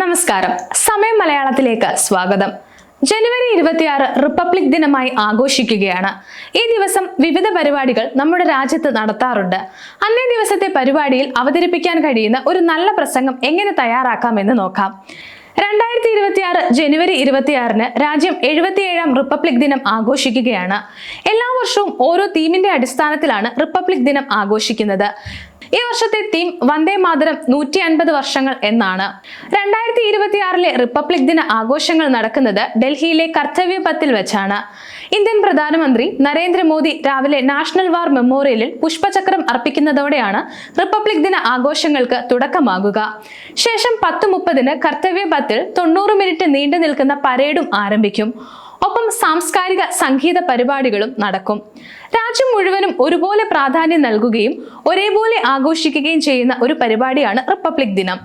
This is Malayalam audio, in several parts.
നമസ്കാരം. സമയം മലയാളത്തിലേക്ക് സ്വാഗതം. ജനുവരി ഇരുപത്തിയാറ് റിപ്പബ്ലിക് ദിനമായി ആഘോഷിക്കുകയാണ്. ഈ ദിവസം വിവിധ പരിപാടികൾ നമ്മുടെ രാജ്യത്ത് നടത്താറുണ്ട്. അന്നേ ദിവസത്തെ പരിപാടിയിൽ അവതരിപ്പിക്കാൻ കഴിയുന്ന ഒരു നല്ല പ്രസംഗം എങ്ങനെ തയ്യാറാക്കാമെന്ന് നോക്കാം. രണ്ടായിരത്തി ഇരുപത്തിയാറ് ജനുവരി ഇരുപത്തിയാറിന് രാജ്യം എഴുപത്തിയേഴാം റിപ്പബ്ലിക് ദിനം ആഘോഷിക്കുകയാണ്. എല്ലാ വർഷവും ഓരോ തീമിന്റെ അടിസ്ഥാനത്തിലാണ് റിപ്പബ്ലിക് ദിനം ആഘോഷിക്കുന്നത്. ഈ വർഷത്തെ തീം വന്ദേ മാതരം നൂറ്റി അൻപത് വർഷങ്ങൾ എന്നാണ്. രണ്ടായിരത്തി ഇരുപത്തിയാറിലെ റിപ്പബ്ലിക് ദിന ആഘോഷങ്ങൾ നടക്കുന്നത് ഡൽഹിയിലെ കർത്തവ്യ പത്തിൽ വെച്ചാണ്. ഇന്ത്യൻ പ്രധാനമന്ത്രി നരേന്ദ്രമോദി രാവിലെ നാഷണൽ വാർ മെമ്മോറിയലിൽ പുഷ്പചക്രം അർപ്പിക്കുന്നതോടെയാണ് റിപ്പബ്ലിക് ദിന ആഘോഷങ്ങൾക്ക് തുടക്കമാകുക. ശേഷം പത്ത് മുപ്പതിന് കർത്തവ്യ പത്തിൽ തൊണ്ണൂറ് മിനിറ്റ് നീണ്ടു നിൽക്കുന്ന പരേഡും ആരംഭിക്കും. ഒപ്പം സാംസ്കാരിക സംഗീത പരിപാടികളും നടക്കും. രാജ്യം മുഴുവനും ഒരുപോലെ പ്രാധാന്യം നൽകുകയും ഒരേപോലെ ആഘോഷിക്കുകയും ചെയ്യുന്ന ഒരു പരിപാടിയാണ് റിപ്പബ്ലിക് ദിനം.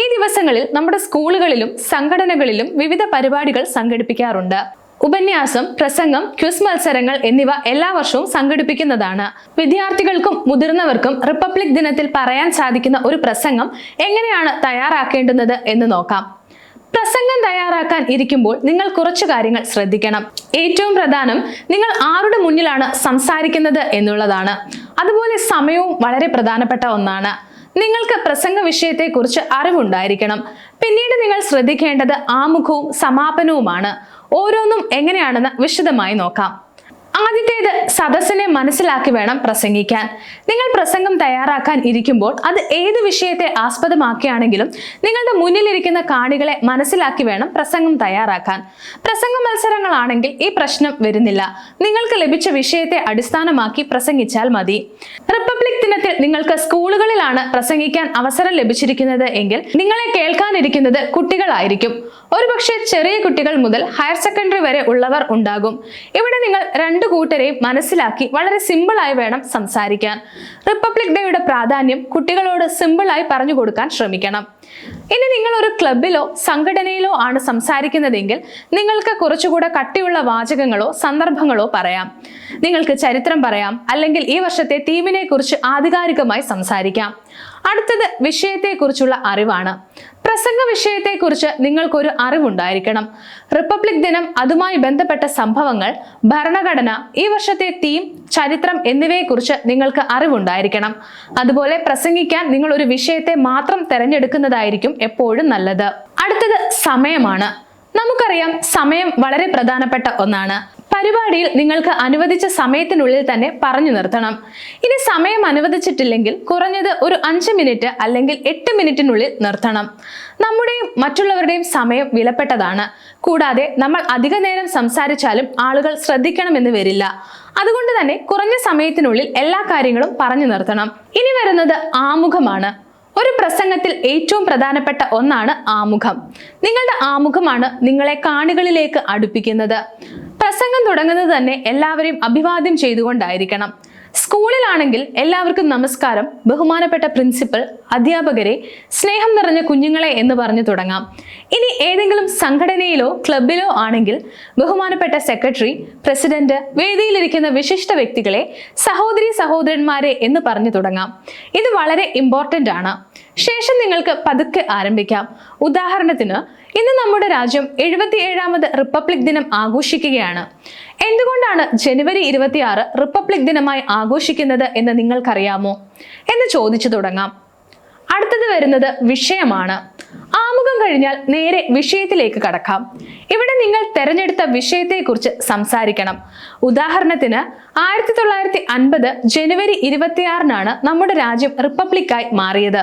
ഈ ദിവസങ്ങളിൽ നമ്മുടെ സ്കൂളുകളിലും സംഘടനകളിലും വിവിധ പരിപാടികൾ സംഘടിപ്പിക്കാറുണ്ട്. ഉപന്യാസം പ്രസംഗം ക്വിസ് മത്സരങ്ങൾ എന്നിവ എല്ലാ വർഷവും സംഘടിപ്പിക്കുന്നതാണ്. വിദ്യാർത്ഥികൾക്കും മുതിർന്നവർക്കും റിപ്പബ്ലിക് ദിനത്തിൽ പറയാൻ സാധിക്കുന്ന ഒരു പ്രസംഗം എങ്ങനെയാണ് തയ്യാറാക്കേണ്ടുന്നത് എന്ന് നോക്കാം. പ്രസംഗം തയ്യാറാക്കാൻ ഇരിക്കുമ്പോൾ നിങ്ങൾ കുറച്ച് കാര്യങ്ങൾ ശ്രദ്ധിക്കണം. ഏറ്റവും പ്രധാനം നിങ്ങൾ ആരുടെ മുന്നിലാണ് സംസാരിക്കുന്നത് എന്നുള്ളതാണ്. അതുപോലെ സമയവും വളരെ പ്രധാനപ്പെട്ട ഒന്നാണ്. നിങ്ങൾക്ക് പ്രസംഗ വിഷയത്തെക്കുറിച്ച് അറിവുണ്ടായിരിക്കണം. പിന്നീട് നിങ്ങൾ ശ്രദ്ധിക്കേണ്ടത് ആമുഖവും സമാപനവുമാണ്. ഓരോന്നും എങ്ങനെയാണെന്ന് വിശദമായി നോക്കാം. ആദ്യത്തേത് സദസ്സിനെ മനസ്സിലാക്കി വേണം പ്രസംഗിക്കാൻ. നിങ്ങൾ പ്രസംഗം തയ്യാറാക്കാൻ ഇരിക്കുമ്പോൾ അത് ഏത് വിഷയത്തെ ആസ്പദമാക്കിയാണെങ്കിലും നിങ്ങളുടെ മുന്നിലിരിക്കുന്ന കാണികളെ മനസ്സിലാക്കി വേണം പ്രസംഗം തയ്യാറാക്കാൻ. പ്രസംഗ മത്സരങ്ങളാണെങ്കിൽ ഈ പ്രശ്നം വരുന്നില്ല. നിങ്ങൾക്ക് ലഭിച്ച വിഷയത്തെ അടിസ്ഥാനമാക്കി പ്രസംഗിച്ചാൽ മതി. റിപ്പബ്ലിക് ദിനത്തിൽ നിങ്ങൾക്ക് സ്കൂളുകളിലാണ് പ്രസംഗിക്കാൻ അവസരം ലഭിച്ചിരിക്കുന്നത് എങ്കിൽ നിങ്ങളെ കേൾക്കാനിരിക്കുന്നത് കുട്ടികളായിരിക്കും. ഒരുപക്ഷെ ചെറിയ കുട്ടികൾ മുതൽ ഹയർ സെക്കൻഡറി വരെ ഉള്ളവർ ഉണ്ടാകും. ഇവിടെ നിങ്ങൾ രണ്ടു കൂട്ടരെയും മനസ്സിലാക്കി വളരെ സിമ്പിളായി വേണം സംസാരിക്കാൻ. റിപ്പബ്ലിക് ഡേയുടെ പ്രാധാന്യം കുട്ടികളോട് സിമ്പിളായി പറഞ്ഞു കൊടുക്കാൻ ശ്രമിക്കണം. ഇനി നിങ്ങൾ ഒരു ക്ലബിലോ സംഘടനയിലോ ആണ് സംസാരിക്കുന്നതെങ്കിൽ നിങ്ങൾക്ക് കുറച്ചുകൂടെ കട്ടിയുള്ള വാചകങ്ങളോ സന്ദർഭങ്ങളോ പറയാം. നിങ്ങൾക്ക് ചരിത്രം പറയാം അല്ലെങ്കിൽ ഈ വർഷത്തെ തീമിനെ കുറിച്ച് ആധികാരികമായി സംസാരിക്കാം. അടുത്തത് വിഷയത്തെക്കുറിച്ചുള്ള അറിവാണ്. പ്രസംഗ വിഷയത്തെക്കുറിച്ച് നിങ്ങൾക്കൊരു അറിവുണ്ടായിരിക്കണം. റിപ്പബ്ലിക് ദിനം അതുമായി ബന്ധപ്പെട്ട സംഭവങ്ങൾ ഭരണഘടന ഈ വർഷത്തെ തീം ചരിത്രം എന്നിവയെക്കുറിച്ച് നിങ്ങൾക്ക് അറിവുണ്ടായിരിക്കണം. അതുപോലെ പ്രസംഗിക്കാൻ നിങ്ങൾ ഒരു വിഷയത്തെ മാത്രം തിരഞ്ഞെടുക്കുന്നതായിരിക്കും എപ്പോഴും നല്ലത്. അടുത്തത് സമയമാണ്. നമുക്കറിയാം സമയം വളരെ പ്രധാനപ്പെട്ട ഒന്നാണ്. പരിപാടിയിൽ നിങ്ങൾക്ക് അനുവദിച്ച സമയത്തിനുള്ളിൽ തന്നെ പറഞ്ഞു നിർത്തണം. ഇനി സമയം അനുവദിച്ചിട്ടില്ലെങ്കിൽ കുറഞ്ഞത് ഒരു അഞ്ച് മിനിറ്റ് അല്ലെങ്കിൽ എട്ട് മിനിറ്റിനുള്ളിൽ നിർത്തണം. നമ്മുടെയും മറ്റുള്ളവരുടെയും സമയം വിലപ്പെട്ടതാണ്. കൂടാതെ നമ്മൾ അധിക നേരം സംസാരിച്ചാലും ആളുകൾ ശ്രദ്ധിക്കണമെന്ന് വരില്ല. അതുകൊണ്ട് തന്നെ കുറഞ്ഞ സമയത്തിനുള്ളിൽ എല്ലാ കാര്യങ്ങളും പറഞ്ഞു നിർത്തണം. ഇനി വരുന്നത് ആമുഖമാണ്. ഒരു പ്രസംഗത്തിൽ ഏറ്റവും പ്രധാനപ്പെട്ട ഒന്നാണ് ആമുഖം. നിങ്ങളുടെ ആമുഖമാണ് നിങ്ങളെ കാണികളിലേക്ക് അടുപ്പിക്കുന്നത്. പ്രസംഗം തുടങ്ങുന്നത് തന്നെ എല്ലാവരെയും അഭിവാദ്യം ചെയ്തുകൊണ്ടായിരിക്കണം. സ്കൂളിലാണെങ്കിൽ എല്ലാവർക്കും നമസ്കാരം. ബഹുമാനപ്പെട്ട പ്രിൻസിപ്പൽ അധ്യാപകരെ സ്നേഹം നിറഞ്ഞ കുഞ്ഞുങ്ങളെ എന്ന് പറഞ്ഞു തുടങ്ങാം. ഇനി ഏതെങ്കിലും സംഘടനയിലോ ക്ലബിലോ ആണെങ്കിൽ ബഹുമാനപ്പെട്ട സെക്രട്ടറി പ്രസിഡന്റ് വേദിയിലിരിക്കുന്ന വിശിഷ്ട വ്യക്തികളെ സഹോദരി സഹോദരന്മാരെ എന്ന് പറഞ്ഞു തുടങ്ങാം. ഇത് വളരെ ഇമ്പോർട്ടന്റ് ആണ്. ശേഷം നിങ്ങൾക്ക് പതുക്കെ ആരംഭിക്കാം. ഉദാഹരണത്തിന് ഇന്ന് നമ്മുടെ രാജ്യം എഴുപത്തിയേഴാമത് റിപ്പബ്ലിക് ദിനം ആഘോഷിക്കുകയാണ്. എന്തുകൊണ്ടാണ് ജനുവരി ഇരുപത്തിയാറ് റിപ്പബ്ലിക് ദിനമായി ആഘോഷിക്കുന്നത് എന്ന് നിങ്ങൾക്കറിയാമോ? എന്ന് ചോദിച്ചു തുടങ്ങാം. അടുത്തത് വരുന്നത് വിഷയമാണ്. കഴിഞ്ഞാൽ നേരെ വിഷയത്തിലേക്ക് കടക്കാം. ഇവിടെ നിങ്ങൾ തെരഞ്ഞെടുത്ത വിഷയത്തെക്കുറിച്ച് സംസാരിക്കണം. ഉദാഹരണത്തിന് ആയിരത്തി തൊള്ളായിരത്തി അൻപത് ജനുവരി ഇരുപത്തിയാറിനാണ് നമ്മുടെ രാജ്യം റിപ്പബ്ലിക്കായി മാറിയത്.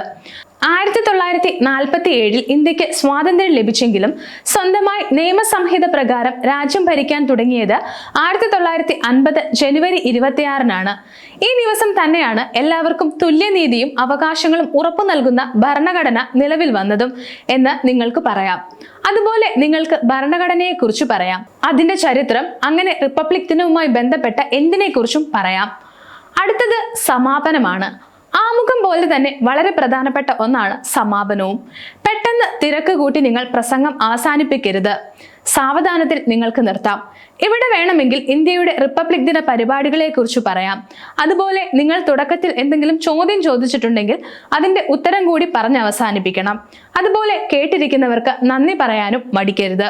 ആയിരത്തി തൊള്ളായിരത്തി നാൽപ്പത്തി ഏഴിൽ ഇന്ത്യയ്ക്ക് സ്വാതന്ത്ര്യം ലഭിച്ചെങ്കിലും സ്വന്തമായി നിയമസംഹിത പ്രകാരം രാജ്യം ഭരിക്കാൻ തുടങ്ങിയത് ആയിരത്തി തൊള്ളായിരത്തി അൻപത് ജനുവരി ഇരുപത്തിയാറിനാണ്. ഈ ദിവസം തന്നെയാണ് എല്ലാവർക്കും തുല്യനീതിയും അവകാശങ്ങളും ഉറപ്പു നൽകുന്ന ഭരണഘടന നിലവിൽ വന്നതും എന്ന് നിങ്ങൾക്ക് പറയാം. അതുപോലെ നിങ്ങൾക്ക് ഭരണഘടനയെക്കുറിച്ച് പറയാം. അതിന്റെ ചരിത്രം അങ്ങനെ റിപ്പബ്ലിക് ദിനവുമായി ബന്ധപ്പെട്ട എന്തിനെക്കുറിച്ചും പറയാം. അടുത്തത് സമാപനമാണ്. ആമുഖം പോലെ തന്നെ വളരെ പ്രധാനപ്പെട്ട ഒന്നാണ് സമാപനവും. പെട്ടെന്ന് തിരക്ക് കൂട്ടി നിങ്ങൾ പ്രസംഗം അവസാനിപ്പിക്കരുത്. സാവധാനത്തിൽ നിങ്ങൾക്ക് നിർത്താം. ഇവിടെ വേണമെങ്കിൽ ഇന്ത്യയുടെ റിപ്പബ്ലിക് ദിന പരിപാടികളെക്കുറിച്ച് പറയാം. അതുപോലെ നിങ്ങൾ തുടക്കത്തിൽ എന്തെങ്കിലും ചോദ്യം ചോദിച്ചിട്ടുണ്ടെങ്കിൽ അതിന്റെ ഉത്തരം കൂടി പറഞ്ഞ് അവസാനിപ്പിക്കണം. അതുപോലെ കേട്ടിരിക്കുന്നവർക്ക് നന്ദി പറയാനും മടിക്കരുത്.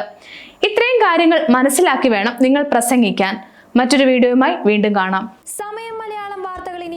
ഇത്രയും കാര്യങ്ങൾ മനസ്സിലാക്കി വേണം നിങ്ങൾ പ്രസംഗിക്കാൻ. മറ്റൊരു വീഡിയോയുമായി വീണ്ടും കാണാം സമയം മലയാളം വാർത്തകൾ ഇനി